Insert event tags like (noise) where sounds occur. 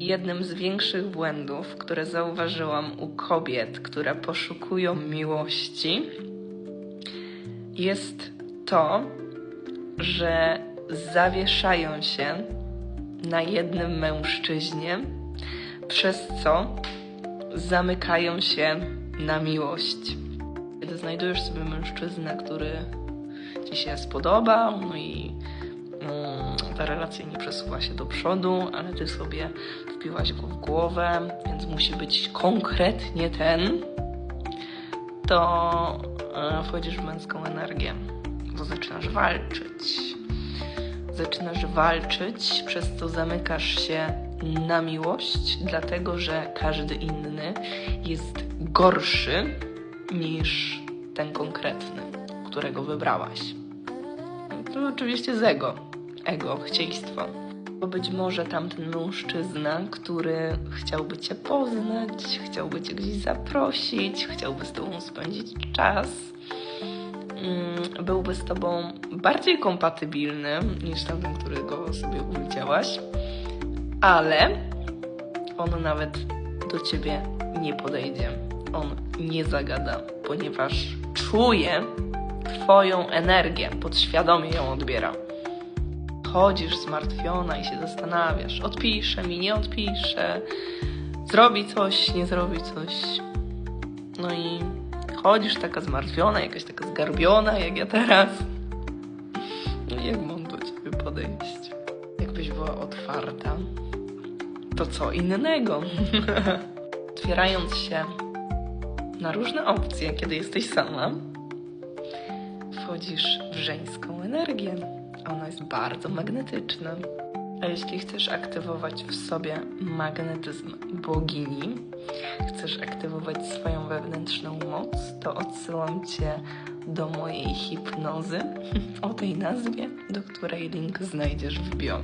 Jednym z większych błędów, które zauważyłam u kobiet, które poszukują miłości, jest to, że zawieszają się na jednym mężczyźnie, przez co zamykają się na miłość. Kiedy znajdujesz sobie mężczyznę, który ci się spodoba, no i ta relacja nie przesuwa się do przodu, ale ty sobie wpiłaś go w głowę, więc musi być konkretnie ten, to e, wchodzisz w męską energię, to zaczynasz walczyć. Zaczynasz walczyć, przez co zamykasz się na miłość, dlatego że każdy inny jest gorszy niż ten konkretny, którego wybrałaś. To oczywiście z ego. Ego, chcieństwo. Bo być może tamten mężczyzna, który chciałby cię poznać, chciałby cię gdzieś zaprosić, chciałby z tobą spędzić czas, mm, byłby z tobą bardziej kompatybilny niż tamten, którego sobie uwidziałaś, ale on nawet do ciebie nie podejdzie. On nie zagada, ponieważ czuje Twoją energię, podświadomie ją odbiera. Chodzisz zmartwiona i się zastanawiasz, odpisze mi, nie odpisze, zrobi coś, nie zrobi coś. No i chodzisz taka zmartwiona, jakaś taka zgarbiona, jak ja teraz. No jak mam do ciebie podejść? Jakbyś była otwarta, to co innego? (laughs) Otwierając się na różne opcje, kiedy jesteś sama, wchodzisz w żeńską energię. Ona jest bardzo magnetyczna. A jeśli chcesz aktywować w sobie magnetyzm bogini, chcesz aktywować swoją wewnętrzną moc, to odsyłam Cię do mojej hipnozy (laughs) o tej nazwie, do której link znajdziesz w bio.